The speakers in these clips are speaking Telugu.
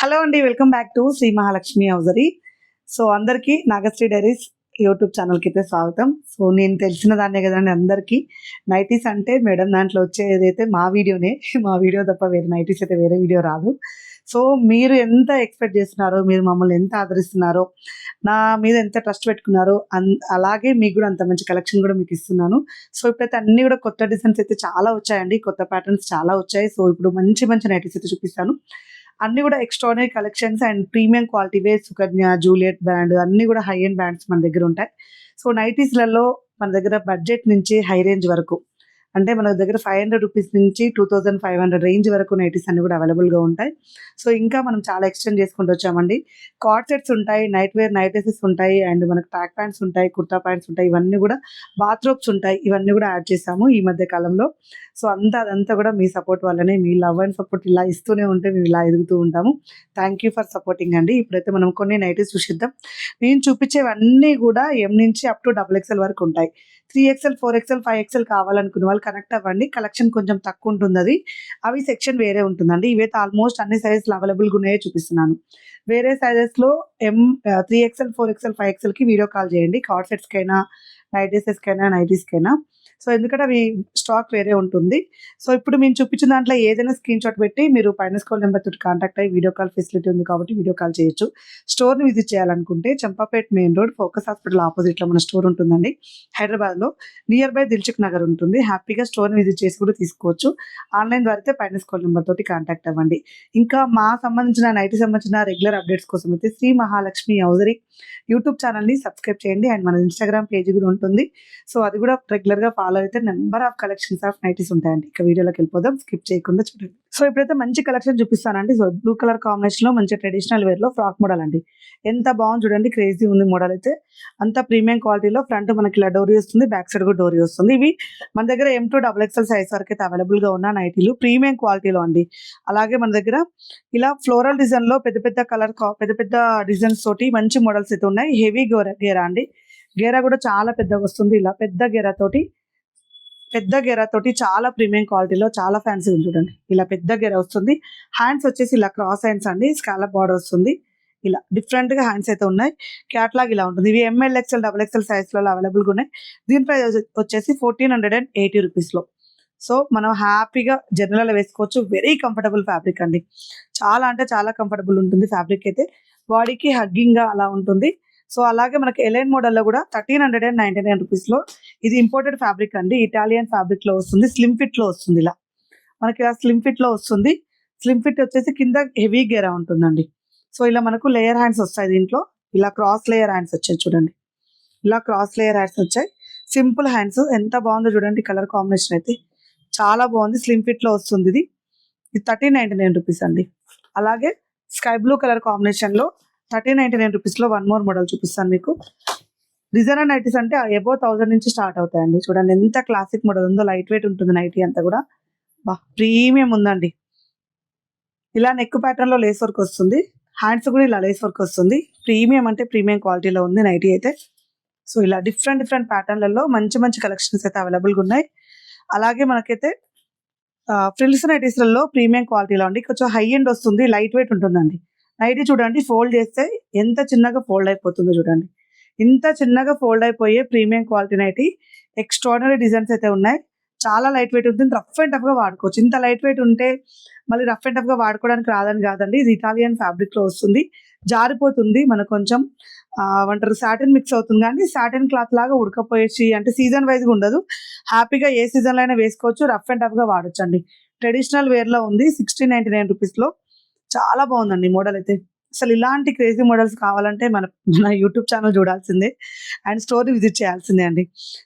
హలో అండి welcome back to Sri Mahalakshmi hosiery. So అందరికీ నాగశ్రీ డైరీస్ యూట్యూబ్ ఛానల్కి అయితే స్వాగతం. సో నేను తెలిసిన దాన్నే కదండి అందరికీ. నైటీస్ అంటే మేడం దాంట్లో వచ్చేదైతే మా వీడియోనే మా వీడియో తప్ప వేరే నైటీస్ అయితే వేరే వీడియో రాదు. సో మీరు ఎంత ఎక్స్పెక్ట్ చేస్తున్నారో మీరు మమ్మల్ని ఎంత ఆదరిస్తున్నారో నా మీద ఎంత ట్రస్ట్ పెట్టుకున్నారో అన్ అలాగే మీకు కూడా అంత మంచి కలెక్షన్ కూడా మీకు ఇస్తున్నాను. సో ఇప్పుడైతే అన్నీ కూడా కొత్త డిజైన్స్ అయితే చాలా వచ్చాయండి. కొత్త ప్యాటర్న్స్ చాలా వచ్చాయి. సో ఇప్పుడు మంచి మంచి నైటీస్ అయితే చూపిస్తాను. అన్ని కూడా extraordinary collections and premium quality way Sukanya Juliet brand అన్ని కూడా హై ఎండ్ బ్రాండ్స్ మన దగ్గర ఉంటాయి. సో నైటీస్లలో మన దగ్గర బడ్జెట్ నుంచి హై రేంజ్ వరకు అంటే మన దగ్గర ఫైవ్ హండ్రెడ్ రూపీస్ నుంచి two thousand five hundred range వరకు నైటీస్ అన్ని కూడా అవైలబుల్గా ఉంటాయి. సో ఇంకా మనం చాలా ఎక్స్టెండ్ చేసుకుంటూ వచ్చామండి. కార్డ్ సెట్స్ ఉంటాయి నైట్ వేర్ నైట్ డ్రెసెస్ ఉంటాయి అండ్ మనకు ట్రాక్ ప్యాంట్స్ ఉంటాయి కుర్తా ప్యాంట్స్ ఉంటాయి ఇవన్నీ కూడా బాత్రూమ్స్ ఉంటాయి. ఇవన్నీ కూడా యాడ్ చేసాము ఈ మధ్య కాలంలో. సో అంతా అదంతా కూడా మీ సపోర్ట్ వల్లనే మీ లవ్ అండ్ సపోర్ట్ ఇలా ఇస్తూనే ఉంటే మేము ఇలా ఎదుగుతూ ఉంటాము. థ్యాంక్ యూ ఫర్ సపోర్టింగ్ అండి. ఇప్పుడైతే మనం కొన్ని నైటీస్ చూసిద్దాం. నేను చూపించేవన్నీ కూడా ఎం నుంచి అప్ టు డబుల్ ఎక్స్ఎల్ వరకు ఉంటాయి. Three XL four XL five XL కావాలనుకున్న వాళ్ళు కనెక్ట్ అవ్వండి. కలెక్షన్ కొంచెం తక్కువ ఉంటుంది అది అవి సెక్షన్ వేరే ఉంటుందండి. ఇవైతే ఆల్మోస్ట్ అన్ని సైజెస్లు అవైలబుల్గా ఉన్నాయో చూపిస్తున్నాను. వేరే సైజెస్లో M three XL four XL five ఎక్స్ఎల్కి video call చేయండి. కార్డ్ సెట్స్కైనా నైట్ డ్రెస్సెస్కైనా నైటీస్కైనా సో ఎందుకంటే అవి స్టాక్ వేరే ఉంటుంది. సో ఇప్పుడు మేము చూపించిన దాంట్లో ఏదైనా స్క్రీన్ షాట్ పెట్టి మీరు పైన స్కాల్ నెంబర్ తోటి కాంటాక్ట్ అయ్యి వీడియో కాల్ ఫెసిలిటీ ఉంది కాబట్టి వీడియో కాల్ చేయొచ్చు. స్టోర్ని విజిట్ చేయాలనుకుంటే Champapet main road Focus hospital ఆపోజిట్లో మన స్టోర్ ఉంటుందండి. హైదరాబాద్లో నియర్ బై దిల్చుక్ నగర్ ఉంటుంది. హ్యాపీగా స్టోర్ని విజిట్ చేసి కూడా తీసుకోవచ్చు. ఆన్లైన్ ద్వారా అయితే పైన స్కాల్ నెంబర్ తోటి కాంటాక్ట్ అవ్వండి. ఇంకా మా సంబంధించిన నైట్ సంబంధించిన రెగ్యులర్ అప్డేట్స్ కోసం అయితే శ్రీ మహాలక్ష్మి హౌజరీ యూట్యూబ్ ఛానల్ని సబ్స్క్రైబ్ చేయండి. అండ్ మన ఇన్స్టాగ్రామ్ పేజ్ కూడా ఉంటుంది. సో అది కూడా రెగ్యులర్గా ఫాలో అయితే number of collections of nighties ఉంటాయండి. ఇక వీడియోలోకి వెళ్ళిపోదాం స్కిప్ చేయకుండా చూడండి. సో ఇప్పుడైతే మంచి కలెక్షన్ చూపిస్తానండి. సో బ్లూ కలర్ కాంబినేషన్లో మంచి ట్రెడిషనల్ వేర్లో ఫ్రాక్ మోడల్ అండి. ఎంత బాగుంది చూడండి క్రేజీ ఉంది మోడల్ అయితే. అంత ప్రీమియం క్వాలిటీలో ఫ్రంట్ మనకి ఇలా డోరీ వస్తుంది బ్యాక్ సైడ్ కూడా డోరీ వస్తుంది. ఇవి మన దగ్గర M two double XL size వరకు అయితే అవైలబుల్గా ఉన్న నైటీలు ప్రీమియం క్వాలిటీలో అండి. అలాగే మన దగ్గర ఇలా ఫ్లోరల్ డిజైన్లో పెద్ద పెద్ద కలర్ పెద్ద పెద్ద డిజైన్స్ తోటి మంచి మోడల్స్ అయితే ఉన్నాయి. హెవీ గేరా అండి. గేరా కూడా చాలా పెద్దగా వస్తుంది. ఇలా పెద్ద గేరా తోటి పెద్ద గెర తోటి చాలా ప్రీమియం క్వాలిటీలో చాలా ఫ్యాన్సీ ఉంది చూడండి. ఇలా పెద్ద గెర వస్తుంది. హ్యాండ్స్ వచ్చేసి ఇలా క్రాస్ హ్యాండ్స్ అండి. స్కాలప్ బార్డర్ వస్తుంది. ఇలా డిఫరెంట్గా హ్యాండ్స్ అయితే ఉన్నాయి. క్యాట్లాగ్ ఇలా ఉంటుంది. ఇవి ఎంఎల్ ఎక్స్ఎల్ డబుల్ ఎక్స్ఎల్ సైజ్లో అవైలబుల్గా ఉన్నాయి. దీని ప్రైస్ వచ్చేసి ఫోర్టీన్ హండ్రెడ్ అండ్ ఎయిటీ రూపీస్లో. సో మనం హ్యాపీగా జనరల్ వేసుకోవచ్చు. వెరీ కంఫర్టబుల్ ఫ్యాబ్రిక్ అండి. చాలా అంటే చాలా కంఫర్టబుల్ ఉంటుంది ఫ్యాబ్రిక్ అయితే. బాడీకి హగ్గింగ్గా అలా ఉంటుంది. సో అలాగే మనకి ఎలైన్ మోడల్లో కూడా thirteen hundred and ninety nine రూపీస్లో ఇది ఇంపోర్టెడ్ ఫ్యాబ్రిక్ అండి. ఇటాలియన్ ఫ్యాబ్రిక్లో వస్తుంది. స్లిమ్ ఫిట్లో వస్తుంది ఇలా. మనకి ఇలా స్లిమ్ ఫిట్లో వస్తుంది. స్లిమ్ ఫిట్ వచ్చేసి కింద హెవీ గేరా ఉంటుందండి. సో ఇలా మనకు లేయర్ హ్యాండ్స్ వస్తాయి దీంట్లో. ఇలా క్రాస్ లేయర్ హ్యాండ్స్ వచ్చాయి చూడండి. ఇలా క్రాస్ లేయర్ హ్యాండ్స్ వచ్చాయి. సింపుల్ హ్యాండ్స్ ఎంత బాగుందో చూడండి కలర్ కాంబినేషన్ అయితే. చాలా బాగుంది. స్లిమ్ ఫిట్లో వస్తుంది ఇది. ఇది థర్టీన్ నైంటీ నైన్ రూపీస్ అండి. అలాగే స్కై బ్లూ కలర్ కాంబినేషన్లో థర్టీ నైంటీ నైన్టీ నైన్ రూపీస్లో వన్ మోర్ మోడల్ చూపిస్తాను మీకు. డిజైనర్ నైటీస్ అంటే ఎబో థౌజండ్ నుంచి స్టార్ట్ అవుతాయండి. చూడండి ఎంత క్లాసిక్ మోడల్ ఉందో లైట్ వెయిట్ ఉంటుంది నైటీ అంతా కూడా. బా ప్రీమియం ఉందండి. ఇలా నెక్ ప్యాటర్న్లో లేస్ వర్క్ వస్తుంది. హ్యాండ్స్ కూడా ఇలా లేస్ వర్క్ వస్తుంది. ప్రీమియం అంటే ప్రీమియం క్వాలిటీలో ఉంది నైటీ అయితే. సో ఇలా డిఫరెంట్ డిఫరెంట్ ప్యాటర్న్లలో మంచి మంచి కలెక్షన్స్ అయితే అవైలబుల్గా ఉన్నాయి. అలాగే మనకైతే ఫ్రిల్స్ నైటీస్లలో ప్రీమియం క్వాలిటీలో అండి. కొంచెం హై ఎండ్ వస్తుంది లైట్ వెయిట్ ఉంటుందండి. నైటీ చూడండి ఫోల్డ్ చేస్తే ఎంత చిన్నగా ఫోల్డ్ అయిపోతుందో చూడండి. ఇంత చిన్నగా ఫోల్డ్ అయిపోయే premium quality nighty extraordinary designs అయితే ఉన్నాయి. చాలా లైట్ వెయిట్ ఉంటుంది రఫ్ అండ్ టఫ్గా వాడుకోవచ్చు. ఇంత లైట్ వెయిట్ ఉంటే మళ్ళీ రఫ్ అండ్ టఫ్గా వాడుకోవడానికి రాదని కాదండి. ఇది ఇటాలియన్ ఫ్యాబ్రిక్లో వస్తుంది. జారిపోతుంది. మనకు కొంచెం అంటారు సాటిన్ మిక్స్ అవుతుంది. కానీ సాటిన్ క్లాత్ లాగా ఉడకపోయేసి అంటే సీజన్ వైజ్గా ఉండదు. హ్యాపీగా ఏ సీజన్లో అయినా వేసుకోవచ్చు. రఫ్ అండ్ టఫ్గా వాడచ్చు అండి ట్రెడిషనల్ వేర్లో ఉంది. సిక్స్టీన్ నైన్టీ నైన్ రూపీస్లో. చాలా బాగుందండి మోడల్ అయితే. అసలు ఇలాంటి క్రేజీ మోడల్స్ కావాలంటే మన మన యూట్యూబ్ ఛానల్ చూడాల్సిందే. అండ్ స్టోర్ విజిట్ చేయాల్సిందే అండి.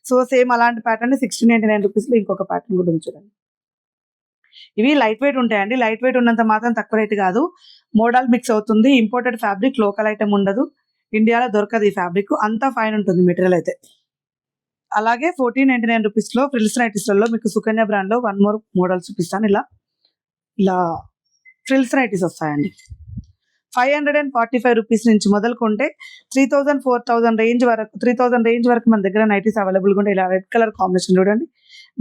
సో సేమ్ అలాంటి ప్యాటర్న్ సిక్స్టీన్ నైన్టీ నైన్ రూపీస్లో ఇంకొక ప్యాటర్న్ కూడా ఉంది చూడండి. ఇవి లైట్ వెయిట్ ఉంటాయండి. లైట్ వెయిట్ ఉన్నంత మాత్రం తక్కువ రేట్ కాదు. మోడల్ మిక్స్ అవుతుంది. ఇంపోర్టెడ్ ఫ్యాబ్రిక్ లోకల్ ఐటమ్ ఉండదు. ఇండియాలో దొరకదు ఈ ఫ్యాబ్రిక్. అంతా ఫైన్ ఉంటుంది మెటీరియల్ అయితే. అలాగే ఫోర్టీన్ నైన్టీ నైన్ రూపీస్లో ఫ్రిల్స్ నైటీస్లలో మీకు సుకన్య బ్రాండ్లో వన్ మోర్ మోడల్ చూపిస్తాను. ఇలా ఇలా ఫ్రిల్స్ నైటీస్ వస్తాయండి. Five hundred and forty five rupees నుంచి మొదలుకుంటే three thousand four thousand range వరకు త్రీ థౌసండ్ రేంజ్ వరకు మన దగ్గర నైటీస్ అవైలబుల్గా ఉంటాయి. ఇలా రెడ్ కలర్ కాంబినేషన్ చూడండి.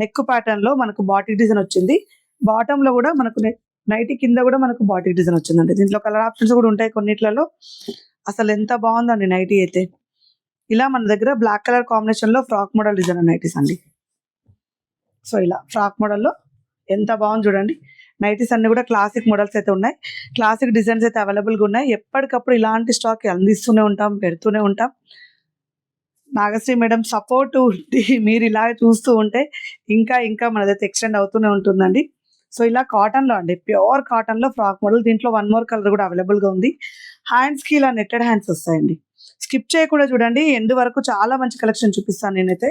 నెక్ ప్యాటర్న్లో మనకు బాటిక్ డిజైన్ వచ్చింది. బాటంలో కూడా మనకు నైటీ కింద కూడా మనకు బాటిక్ డిజైన్ వచ్చిందండి. దీంట్లో కలర్ ఆప్షన్స్ కూడా ఉంటాయి కొన్నిట్లలో. అసలు ఎంత బాగుందండి నైటీ అయితే. ఇలా మన దగ్గర బ్లాక్ కలర్ కాంబినేషన్లో ఫ్రాక్ మోడల్ డిజైన్ నైటీస్ అండి. సో ఇలా ఫ్రాక్ మోడల్లో ఎంత బాగుంది చూడండి. నైటీస్ అన్ని కూడా క్లాసిక్ మోడల్స్ అయితే ఉన్నాయి. క్లాసిక్ డిజైన్స్ అయితే అవైలబుల్గా ఉన్నాయి. ఎప్పటికప్పుడు ఇలాంటి స్టాక్ అందిస్తూనే ఉంటాం పెడుతూనే ఉంటాం. నాగశ్రీ మేడం సపోర్ట్ ఉండి మీరు ఇలా చూస్తూ ఉంటే ఇంకా ఇంకా మనదైతే ఎక్స్టెండ్ అవుతూనే ఉంటుందండి. సో ఇలా కాటన్లో అండి. ప్యూర్ కాటన్లో ఫ్రాక్ మోడల్ దీంట్లో వన్ మోర్ కలర్ కూడా అవైలబుల్గా ఉంది. హ్యాండ్స్కి ఇలా నెట్టెడ్ హ్యాండ్స్ వస్తాయండి. స్కిప్ చేయకుండా చూడండి. ఎండ్ వరకు చాలా మంచి కలెక్షన్ చూపిస్తాను నేనైతే.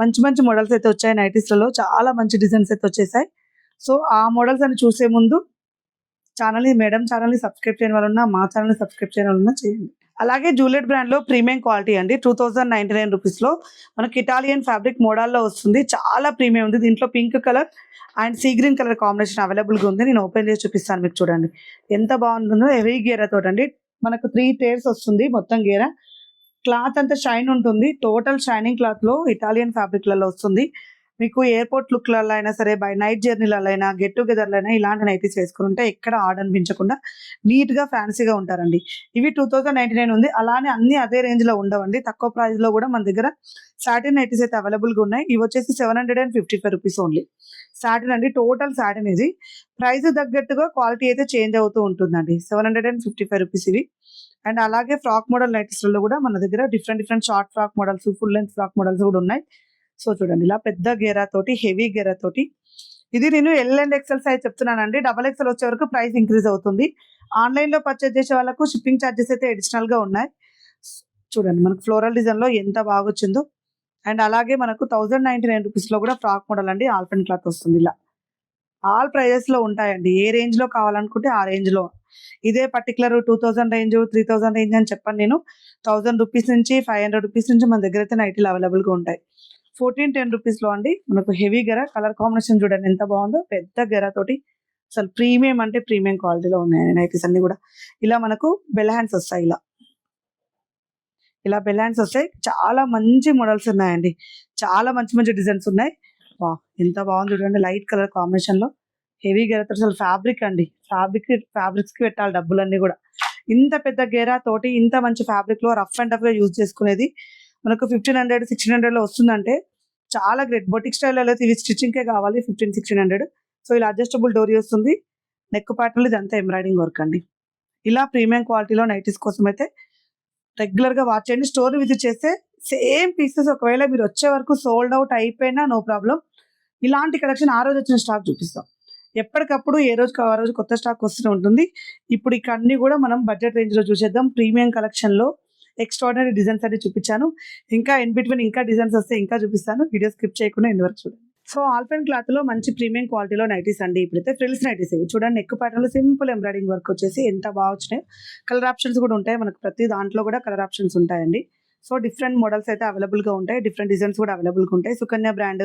మంచి మంచి మోడల్స్ అయితే వచ్చాయి నైటీస్లలో. చాలా మంచి డిజైన్స్ అయితే వచ్చేసాయి. సో ఆ మోడల్స్ అని చూసే ముందు ఛానల్ని మేడం ఛానల్ని సబ్స్క్రైబ్ చేయని వాళ్ళు ఉన్నా మా ఛానల్ని సబ్స్క్రైబ్ చేయని వాళ్ళు ఉన్నా చేయండి. అలాగే జూలెట్ బ్రాండ్లో ప్రీమియం క్వాలిటీ అండి. టూ థౌసండ్ నైన్టీ నైన్ రూపీస్లో మనకి ఇటాలియన్ ఫ్యాబ్రిక్ మోడల్లో వస్తుంది. చాలా ప్రీమియం ఉంది. దీంట్లో pink colour and sea green colour combination అవైలబుల్గా ఉంది. నేను ఓపెన్ చేసి చూపిస్తాను మీకు చూడండి. ఎంత బాగుంటుందో హెవీ గేరా అండి. మనకు త్రీ టేర్స్ వస్తుంది మొత్తం గేరా క్లాత్ అంతా షైన్ ఉంటుంది. టోటల్ షైనింగ్ క్లాత్లో ఇటాలియన్ ఫ్యాబ్రిక్లలో వస్తుంది. మీకు ఎయిర్పోర్ట్ లుక్లలో అయినా సరే బై నైట్ జర్నీలలో అయినా గెట్ టుగెదర్లో అయినా ఇలాంటి నైటీస్ వేసుకుంటే ఉంటే ఎక్కడ ఆర్డర్ అనిపించకుండా నీట్గా ఫ్యాన్సీగా ఉంటారండి. ఇవి టూ థౌసండ్ నైన్టీ నైన్ ఉంది. అలానే అన్ని అదే రేంజ్లో ఉండవండి. తక్కువ ప్రైస్లో కూడా మన దగ్గర సాటిన్ నైటీస్ అయితే అవైలబుల్గా ఉన్నాయి. ఇవి వచ్చేసి seven hundred and fifty five rupees only. Satin అండి. టోటల్ సాటిన్ ఇది. ప్రైస్ తగ్గట్టుగా క్వాలిటీ అయితే చేంజ్ అవుతూ ఉంటుందండి. Seven hundred and fifty five rupees ఇవి. అండ్ అలాగే ఫ్రాక్ మోడల్ నైటీస్లో కూడా మన దగ్గర different different short frock models full length frock models కూడా ఉన్నాయి. సో చూడండి ఇలా పెద్ద గేరాతోటి హెవీ గేరా తోటి ఇది నేను ఎల్ అండ్ ఎక్సెల్ సైజ్ చెప్తున్నానండి. డబల్ ఎక్సెల్ వచ్చే వరకు ప్రైస్ ఇంక్రీజ్ అవుతుంది. ఆన్లైన్లో పర్చేజ్ చేసే వాళ్ళకు షిప్పింగ్ ఛార్జెస్ అయితే అడిషనల్గా ఉన్నాయి. చూడండి మనకు ఫ్లోరల్ డిజైన్లో ఎంత బాగా వచ్చిందో. అండ్ అలాగే మనకు థౌజండ్ నైన్టీ నైన్ రూపీస్లో కూడా ఫ్రాక్ మోడల్ అండి. ఆల్పెన్ క్లాత్ వస్తుంది ఇలా. ఆల్ ప్రైజెస్లో ఉంటాయండి. ఏ రేంజ్లో కావాలనుకుంటే ఆ రేంజ్లో. ఇదే particular two thousand range three thousand range అని చెప్పాను నేను. థౌసండ్ రూపీస్ నుంచి ఫైవ్ హండ్రెడ్ రూపీస్ నుంచి మన దగ్గర అయితే నైటీలు అవైలబుల్గా ఉంటాయి. ఫోర్టీన్ టెన్ రూపీస్లో అండి. మనకు హెవీ గెర కలర్ కాంబినేషన్ చూడండి ఎంత బాగుందో. పెద్ద గెర తోటి అసలు ప్రీమియం అంటే ప్రీమియం క్వాలిటీలో ఉన్నాయి నైటీస్ అన్ని కూడా. ఇలా మనకు బెల్ హ్యాండ్స్ వస్తాయి ఇలా. ఇలా బెల్ హ్యాండ్స్ వస్తాయి. చాలా మంచి మోడల్స్ ఉన్నాయండి. చాలా మంచి మంచి డిజైన్స్ ఉన్నాయి. వా ఎంత బాగుంది చూడండి. లైట్ కలర్ కాంబినేషన్లో. హెవీ గెరతో అసలు ఫ్యాబ్రిక్ అండి. ఫ్యాబ్రిక్ ఫ్యాబ్రిక్స్కి పెట్టాలి డబ్బులన్నీ కూడా. ఇంత పెద్ద గేరా తోటి ఇంత మంచి ఫ్యాబ్రిక్లో రఫ్ అండ్ టఫ్గా యూజ్ చేసుకునేది మనకు ఫిఫ్టీన్ హండ్రెడ్ సిక్స్టీన్ హండ్రెడ్లో వస్తుందంటే చాలా గ్రేట్ బొటిక్ స్టైల్లో అయితే ఇవి స్టిచ్చింగ్కే కావాలి ఫిఫ్టీన్ సిక్స్టీన్ హండ్రెడ్ సో ఇలా అడ్జస్టబుల్ డోరీ వస్తుంది. నెక్ ప్యాటర్న్లు ఇదంతా ఎంబ్రాయిడింగ్ వర్క్ అండి. ఇలా ప్రీమియం క్వాలిటీలో నైటీస్ కోసం అయితే రెగ్యులర్గా వాచ్ చేయండి. స్టోర్ విజిట్ చేస్తే సేమ్ పీసెస్ ఒకవేళ మీరు వచ్చే వరకు సోల్డ్ అవుట్ అయిపోయినా నో ప్రాబ్లం ఇలాంటి కలెక్షన్ ఆ రోజు వచ్చిన స్టాక్ చూపిస్తాం. ఎప్పటికప్పుడు ఏ రోజుకి ఆ రోజు కొత్త స్టాక్ వస్తూనే ఉంటుంది. ఇప్పుడు ఇక అన్ని కూడా మనం బడ్జెట్ రేంజ్లో చూసేద్దాం. ప్రీమియం కలెక్షన్లో ఎక్స్ట్రాడినరీ డిజైన్స్ అయితే చూపించాను. ఇంకా ఇన్ బిట్వీన్ ఇంకా డిజైన్స్ వస్తే ఇంకా చూపిస్తాను. వీడియో స్కిప్ చేయకుండా ఎండ్ వరకు చూడండి. సో ఆల్ఫెన్ క్లాత్లో మంచి ప్రీమియం క్వాలిటీలో నైటీస్ అండి ఇప్పుడైతే. ఫ్రిల్స్ నైటీస్ ఇవి. చూడండి neck pattern simple embroidering work వచ్చేసి ఎంత బాగా వచ్చినాయి. కలర్ ఆప్షన్స్ కూడా ఉంటాయి. మనకు ప్రతి దాంట్లో కూడా కలర్ ఆప్షన్స్ ఉంటాయండి. సో డిఫరెంట్ మోడల్స్ అయితే అవైలబుల్గా ఉంటాయి. డిఫరెంట్ డిజైన్స్ కూడా అవైలబుల్గా ఉంటాయి. సుకన్య బ్రాండ్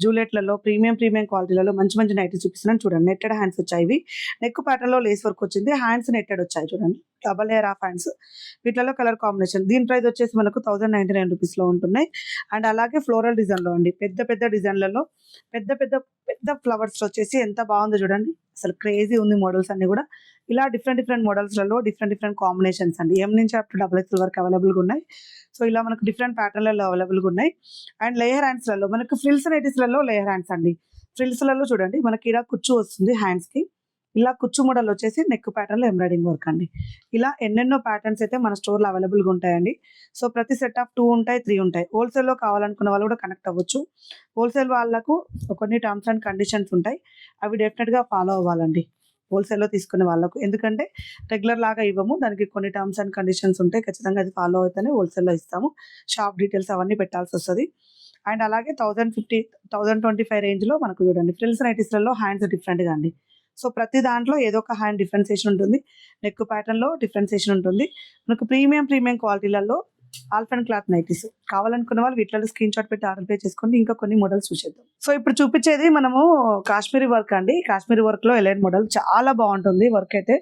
జూలెట్లలో ప్రీమియం ప్రీమియం క్వాలిటీలలో మంచి మంచి నైటీస్ చూపిస్తున్నాను. చూడండి నెట్టెడ్ హ్యాండ్స్ వచ్చాయి ఇవి. నెక్ ప్యాటర్న్లో లేస్ వర్క్ వచ్చింది. హ్యాండ్స్ నెట్టెడ్ వచ్చాయి చూడండి. డబల్ హెయిర్ ఆఫ్ హ్యాండ్స్ వీటిలో కలర్ కాంబినేషన్ దీని ప్రైస్ వచ్చేసి మనకు థౌసండ్ నైన్టీ నైన్ రూపీస్లో ఉంటున్నాయి. అండ్ అలాగే ఫ్లోరల్ డిజైన్లో అండి. పెద్ద పెద్ద డిజైన్లలో పెద్ద పెద్ద పెద్ద ఫ్లవర్స్ వచ్చేసి ఎంత బాగుందో చూడండి. అసలు క్రేజీ ఉంది మోడల్స్ అన్ని కూడా. ఇలా డిఫరెంట్ డిఫరెంట్ మోడల్స్లలో డిఫరెంట్ డిఫరెంట్ కాంబినేషన్స్ అండి. ఎం నుంచి అప్ టు డబుల్ ఎక్స్ఎల్ వరకు అవైలబుల్గా ఉన్నాయి. సో ఇలా మనకు డిఫరెంట్ ప్యాటర్న్లలో అవైలబుల్గా ఉన్నాయి. అండ్ లేయర్ హ్యాండ్స్లలో మనకు ఫ్రిల్స్ నైటీస్లలో లేయర్ హ్యాండ్స్ అండి. ఫ్రిల్స్లలో చూడండి మనకి ఇలా కుచ్చు వస్తుంది హ్యాండ్స్కి ఇలా కుచ్చు మోడల్ వచ్చేసి నెక్ ప్యాటర్న్లో ఎంబ్రాయిడింగ్ వర్క్ అండి. ఇలా ఎన్నెన్నో ప్యాటర్న్స్ అయితే మన స్టోర్లో అవైలబుల్గా ఉంటాయండి. సో ప్రతి సెట్ ఆఫ్ టూ ఉంటాయి త్రీ ఉంటాయి. హోల్సేల్లో కావాలనుకున్న వాళ్ళు కూడా కనెక్ట్ అవ్వచ్చు. హోల్సేల్ వాళ్ళకు కొన్ని టర్మ్స్ అండ్ కండిషన్స్ ఉంటాయి. అవి డెఫినెట్గా ఫాలో అవ్వాలండి. హోల్సేల్లో తీసుకునే వాళ్ళకు. ఎందుకంటే రెగ్యులర్ లాగా ఇవ్వము. దానికి కొన్ని టర్మ్స్ అండ్ కండిషన్స్ ఉంటాయి ఖచ్చితంగా అది ఫాలో అయితేనే హోల్సేల్లో ఇస్తాము. షాప్ డీటెయిల్స్ అవన్నీ పెట్టాల్సి వస్తుంది. అండ్ అలాగే thousand fifty thousand twenty five రేంజ్లో మనకు చూడండి ఫ్రిల్స్ నైటీస్లలో హ్యాండ్స్ డిఫరెంట్గా అండి. సో ప్రతి దాంట్లో ఏదో ఒక హ్యాండ్ డిఫరెన్సేషన్ ఉంటుంది. నెక్ ప్యాటర్న్లో డిఫరెన్సేషన్ ఉంటుంది. మనకు ప్రీమియం ప్రీమియం క్వాలిటీలలో ఆల్ఫన్ క్లాత్ నైటీస్ కావాలనుకున్న వాళ్ళు వీటిలో స్క్రీన్ షాట్ పెట్టి ఆర్డర్ పే చేసుకోండి. ఇంకా కొన్ని మోడల్స్ చూసేద్దాం. సో ఇప్పుడు చూపించేది మనము కాశ్మీరీ వర్క్ అండి. కాశ్మీరీ వర్క్లో ఎలైన్ మోడల్ చాలా బాగుంటుంది వర్క్ అయితే.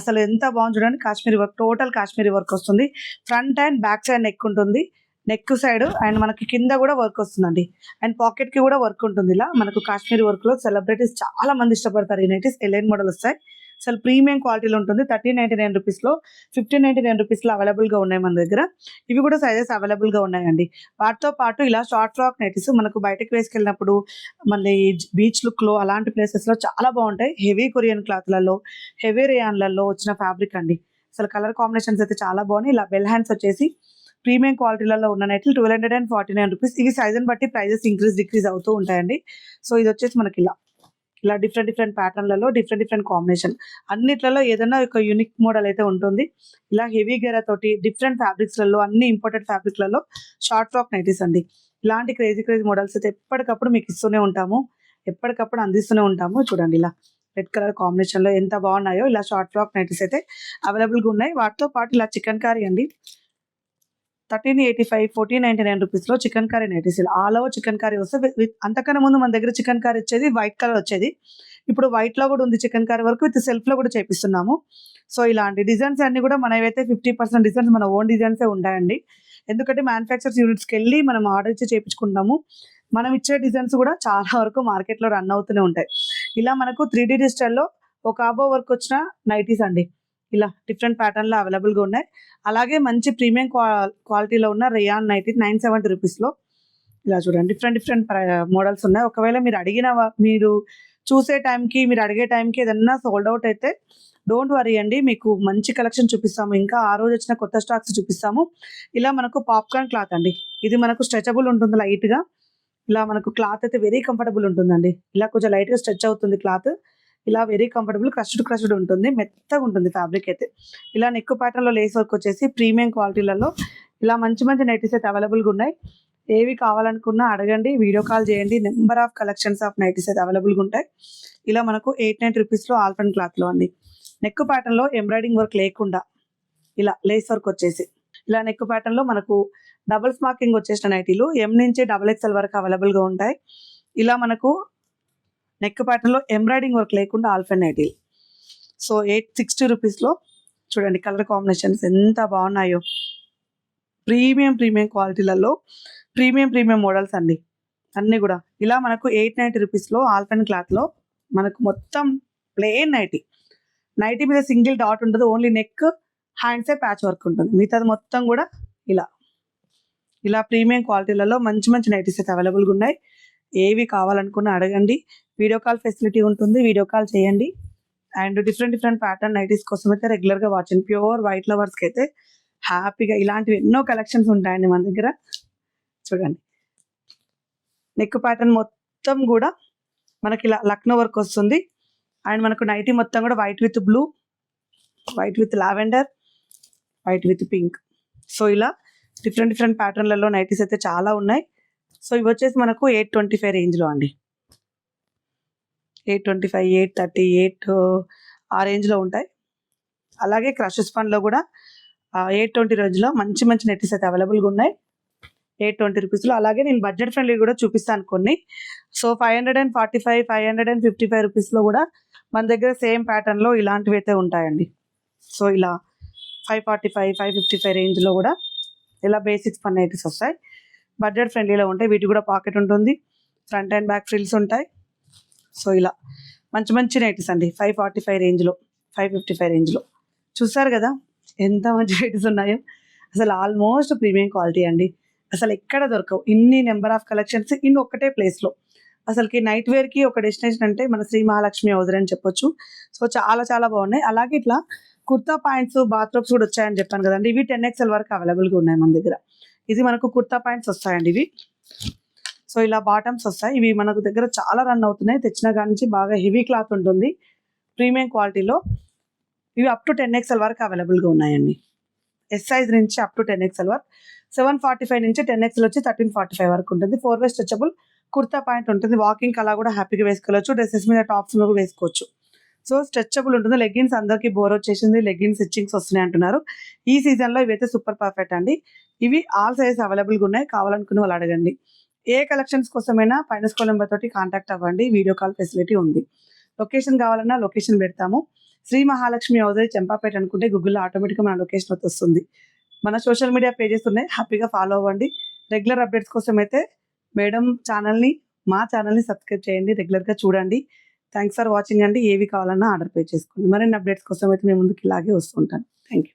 అసలు ఎంత బాగుంది చూడండి. Kashmiri work total Kashmiri work వస్తుంది. Front and back side neck ఉంటుంది. నెక్ సైడ్ అండ్ మనకి కింద కూడా వర్క్ వస్తుందండి. అండ్ పాకెట్కి కూడా వర్క్ ఉంటుంది ఇలా. మనకు కాశ్మీర్ వర్క్లో సెలబ్రిటీస్ చాలా మంది ఇష్టపడతారు ఈ నైటీస్. ఎలైన్ మోడల్ వస్తాయి. అసలు ప్రీమియం క్వాలిటీలో ఉంటుంది. థర్టీన్ నైన్టీ నైన్ రూపీస్లో ఫిఫ్టీన్ నైంటీ నైన్ రూపీస్ అవైలబుల్గా అవైలబుల్గా ఉన్నాయి మన దగ్గర. ఇవి కూడా సైజెస్ అవైలబుల్గా ఉన్నాయండి. వాటితో పాటు ఇలా షార్ట్ ఫ్రాక్ నైటీస్ మనకు బయటకు వేసుకెళ్ళినప్పుడు మళ్ళీ బీచ్ లుక్లో అలాంటి ప్లేసెస్లో చాలా బాగుంటాయి. హెవీ కొరియన్ క్లాత్లలో హెవీ రేయాన్లలో వచ్చిన ఫ్యాబ్రిక్ అండి. అసలు కలర్ కాంబినేషన్స్ అయితే చాలా బాగున్నాయి. ఇలా బెల్ హ్యాండ్స్ వచ్చేసి ప్రీమియం క్వాలిటీలలో ఉన్న నైట్లు twelve hundred and forty nine rupees. ఇవి సైజుని బట్టి ప్రైజెస్ ఇంక్రీజ్ డిక్రీజ్ అవుతూ ఉంటాయండి. సో ఇది వచ్చేసి మనకి ఇలా ఇలా డిఫరెంట్ డిఫరెంట్ ప్యాటర్న్లలో డిఫరెంట్ డిఫరెంట్ కాంబినేషన్ అన్నిట్లలో ఏదైనా ఒక యూనిక్ మోడల్ అయితే ఉంటుంది. ఇలా హెవీ గెరా తోటి డిఫరెంట్ ఫ్యాబ్రిక్స్లలో అన్ని ఇంపోర్టెడ్ ఫ్యాబ్రిక్లలో షార్ట్ ఫ్రాక్ నైటీస్ అండి. ఇలాంటి క్రేజీ క్రేజీ మోడల్స్ అయితే ఎప్పటికప్పుడు మీకు ఇస్తూనే ఉంటాము. ఎప్పటికప్పుడు అందిస్తూనే ఉంటాము. చూడండి ఇలా రెడ్ కలర్ కాంబినేషన్లో ఎంత బాగున్నాయో ఇలా షార్ట్ ఫ్రాక్ నైటీస్ అయితే అవైలబుల్గా ఉన్నాయి. వాటితో పాటు ఇలా చికెన్ కర్రీ అండి. Thirteen eighty five fourteen ninety nine రూపీస్లో chikankari nighties all over chikankari వస్తే విత్ అంతకన్నా ముందు మన దగ్గర చికెన్ కర్రీ వచ్చేది వైట్ కలర్ వచ్చేది. ఇప్పుడు వైట్లో కూడా ఉంది చికెన్ కర్రీ వరకు విత్ సెల్ఫ్లో కూడా చేపిస్తున్నాము. సో ఇలాంటి డిజైన్స్ అన్నీ కూడా మనవైతే ఫిఫ్టీ పర్సెంట్ డిజైన్స్ మన ఓన్ డిజైన్సే ఉంటాయండి. ఎందుకంటే మ్యానుఫ్యాక్చర్స్ యూనిట్స్కి వెళ్ళి మనం ఆర్డర్ ఇచ్చి చేయించుకుంటాము మనం ఇచ్చే డిజైన్స్ కూడా చాలా వరకు మార్కెట్లో రన్ అవుతూనే ఉంటాయి. ఇలా మనకు త్రీ డి డిజిటల్లో ఒక అబో వర్క్ వచ్చిన నైటీస్ అండి. ఇలా డిఫరెంట్ ప్యాటర్న్లో అవైలబుల్గా ఉన్నాయి. అలాగే మంచి ప్రీమియం క్వాలిటీలో ఉన్న రియాన్ నైటీ నైన్ సెవెంటీ రూపీస్లో ఇలా చూడండి. డిఫరెంట్ డిఫరెంట్ మోడల్స్ ఉన్నాయి. ఒకవేళ మీరు అడిగిన మీరు చూసే టైంకి మీరు అడిగే టైంకి ఏదన్నా సోల్డ్ అవుట్ అయితే డోంట్ వరీ అండి. మీకు మంచి కలెక్షన్ చూపిస్తాము. ఇంకా ఆ రోజు వచ్చిన కొత్త స్టాక్స్ చూపిస్తాము. ఇలా మనకు పాప్కార్న్ క్లాత్ అండి. ఇది మనకు స్ట్రెచబుల్ ఉంటుంది లైట్గా. ఇలా మనకు క్లాత్ అయితే వెరీ కంఫర్టబుల్ ఉంటుందండి. ఇలా కొంచెం లైట్గా స్ట్రెచ్ అవుతుంది క్లాత్ ఇలా వెరీ కంఫర్టబుల్ క్రష్డ్ క్రష్డ్ ఉంటుంది. మెత్తగా ఉంటుంది ఫ్యాబ్రిక్ అయితే. ఇలా నెక్ ప్యాటర్న్లో లేస్ వర్క్ వచ్చేసి ప్రీమియం క్వాలిటీలలో ఇలా మంచి మంచి నైటీస్ అయితే అవైలబుల్గా ఉన్నాయి. ఏవి కావాలనుకున్నా అడగండి వీడియో కాల్ చేయండి. Number of collections of nighties అయితే అవైలబుల్గా ఉంటాయి. ఇలా మనకు ఎయిట్ నైన్ రూపీస్లో ఆల్ఫన్ క్లాత్లో అండి. నెక్ ప్యాటర్న్లో ఎంబ్రాయిడింగ్ వర్క్ లేకుండా ఇలా లేస్ వర్క్ వచ్చేసి. ఇలా నెక్ ప్యాటర్న్లో మనకు డబుల్స్ మార్కింగ్ వచ్చేసిన నైటీలు ఎం నుంచి డబుల్ ఎక్స్ఎల్ వరకు అవైలబుల్గా ఉంటాయి. ఇలా మనకు నెక్ ప్యాటర్న్లో ఎంబ్రాయిడింగ్ వర్క్ లేకుండా alpine nighty so eight sixty రూపీస్లో చూడండి కలర్ కాంబినేషన్స్ ఎంత బాగున్నాయో. ప్రీమియం ప్రీమియం క్వాలిటీలలో ప్రీమియం ప్రీమియం మోడల్స్ అండి. అన్నీ కూడా. ఇలా మనకు ఎయిట్ నైంటీ రూపీస్లో ఆల్ఫెన్ క్లాత్లో మనకు మొత్తం ప్లేన్ నైటీ. నైటీ మీద సింగిల్ డాట్ ఉంటుంది. ఓన్లీ నెక్ హ్యాండ్సే ప్యాచ్ వర్క్ ఉంటుంది. మిగతాది మొత్తం కూడా ఇలా. ఇలా ప్రీమియం క్వాలిటీలలో మంచి మంచి నైటీస్ అయితే అవైలబుల్గా ఉన్నాయి. ఏవి కావాలనుకున్నా అడగండి. వీడియో కాల్ ఫెసిలిటీ ఉంటుంది. వీడియో కాల్ చేయండి. And different different pattern nighties కోసం అయితే రెగ్యులర్గా వాచండి ప్యూర్ వైట్ లవర్స్కి అయితే హ్యాపీగా ఇలాంటివి ఎన్నో కలెక్షన్స్ ఉంటాయండి మన దగ్గర. చూడండి. నెక్ ప్యాటర్న్ మొత్తం కూడా మనకి ఇలా లక్నో వర్క్ వస్తుంది. అండ్ మనకు నైటీ మొత్తం కూడా white with blue white with lavender white with pink. So ఇలా డిఫరెంట్ డిఫరెంట్ ప్యాటర్న్లలో నైటీస్ అయితే చాలా ఉన్నాయి. సో ఇవి వచ్చేసి మనకు ఎయిట్ ట్వంటీ ఫైవ్ రేంజ్లో అండి. Eight twenty five eight thirty eight ఆ రేంజ్లో ఉంటాయి. అలాగే క్రషెస్ ఫండ్లో కూడా ఎయిట్ ట్వంటీ రేంజ్లో మంచి మంచి నెట్స్ అయితే అవైలబుల్గా ఉన్నాయి. ఎయిట్ ట్వంటీ రూపీస్లో అలాగే నేను బడ్జెట్ ఫ్రెండ్లీ కూడా చూపిస్తాను కొన్ని. So five hundred and forty five five hundred and fifty five రూపీస్లో కూడా మన దగ్గర సేమ్ ప్యాటర్న్లో ఇలాంటివి అయితే ఉంటాయండి. సో ఇలా five forty five five fifty five రేంజ్లో కూడా ఇలా బేసిక్స్ పన్ నైటీస్ వస్తాయి. బడ్జెట్ ఫ్రెండ్లీలో ఉంటాయి వీటి కూడా పాకెట్ ఉంటుంది. ఫ్రంట్ అండ్ బ్యాక్ ఫ్రిల్స్ ఉంటాయి. సో ఇలా మంచి మంచి నైటీస్ అండి. ఫైవ్ ఫార్టీ ఫైవ్ రేంజ్లో ఫైవ్ ఫిఫ్టీ ఫైవ్ రేంజ్లో. చూసారు కదా ఎంత మంచి నైటీస్ ఉన్నాయో. అసలు ఆల్మోస్ట్ ప్రీమియం క్వాలిటీ అండి. అసలు ఎక్కడ దొరకవు. ఇన్ని నెంబర్ ఆఫ్ కలెక్షన్స్ ఇన్ని ఒక్కటే ప్లేస్లో. అసలుకి నైట్ వేర్కి ఒక డెస్టినేషన్ అంటే మన శ్రీ మహాలక్ష్మి హౌజర్ అని చెప్పొచ్చు. సో చాలా చాలా బాగున్నాయి. అలాగే ఇట్లా కుర్తా పాయింట్స్ బాత్రూమ్స్ కూడా వచ్చాయని చెప్పాను కదండి. ఇవి టెన్ ఎక్స్ఎల్ వరకు అవైలబుల్గా ఉన్నాయి మన దగ్గర. ఇది మనకు కుర్తా పాయింట్స్ వస్తాయండి ఇవి. సో ఇలా బాటమ్స్ వస్తాయి. ఇవి మనకు దగ్గర చాలా రన్ అవుతున్నాయి. తెచ్చిన కాడి నుంచి బాగా హెవీ క్లాత్ ఉంటుంది. ప్రీమియం క్వాలిటీలో ఇవి అప్ టు టెన్ ఎక్స్ఎల్ వరకు అవైలబుల్గా ఉన్నాయండి. ఎస్ సైజ్ నుంచి అప్ టు టెన్ ఎక్స్ఎల్ వరకు. సెవెన్ ఫార్టీ ఫైవ్ నుంచి టెన్ ఎక్స్ఎల్ వచ్చి థర్టీన్ ఫార్టీ ఫైవ్ వరకు ఉంటుంది. Four way stretchable kurta point ఉంటుంది. వాకింగ్ అలా కూడా హ్యాపీగా వేసుకోవచ్చు. డ్రెస్సెస్ మీద టాప్స్ మీద కూడా వేసుకోవచ్చు. సో స్ట్రెచబుల్ ఉంటుంది. లెగ్గిన్స్ అందరికీ బోర్ వచ్చేసింది. లెగ్గిన్స్ స్టిచ్చింగ్స్ వస్తున్నాయి అంటున్నారు. ఈ సీజన్లో ఇవైతే సూపర్ పర్ఫెక్ట్ అండి. ఇవి ఆల్ సైజ్ అవైలబుల్గా ఉన్నాయి. కావాలనుకున్న వాళ్ళు అడగండి. ఏ కలెక్షన్స్ కోసమైనా పైన స్కూల్ నెంబర్ తోటి కాంటాక్ట్ అవ్వండి. వీడియో కాల్ ఫెసిలిటీ ఉంది. లొకేషన్ కావాలన్నా లొకేషన్ పెడతాము. శ్రీ మహాలక్ష్మి హౌజరీ చెంపాపేట అనుకుంటే గూగుల్లో ఆటోమేటిక్గా మన లొకేషన్ వస్తుంది. మన సోషల్ మీడియా పేజెస్ ఉన్నాయి. హ్యాపీగా ఫాలో అవ్వండి. రెగ్యులర్ అప్డేట్స్ కోసం అయితే మేడం ఛానల్ని మా ఛానల్ని సబ్స్క్రైబ్ చేయండి. రెగ్యులర్గా చూడండి. థ్యాంక్స్ ఫర్ వాచింగ్ అండి. ఏవి కావాలన్నా ఆర్డర్ పే చేసుకోండి. మరిన్ని అప్డేట్స్ కోసం అయితే మేము ముందుకు ఇలాగే వస్తుంటాను థ్యాంక్ యూ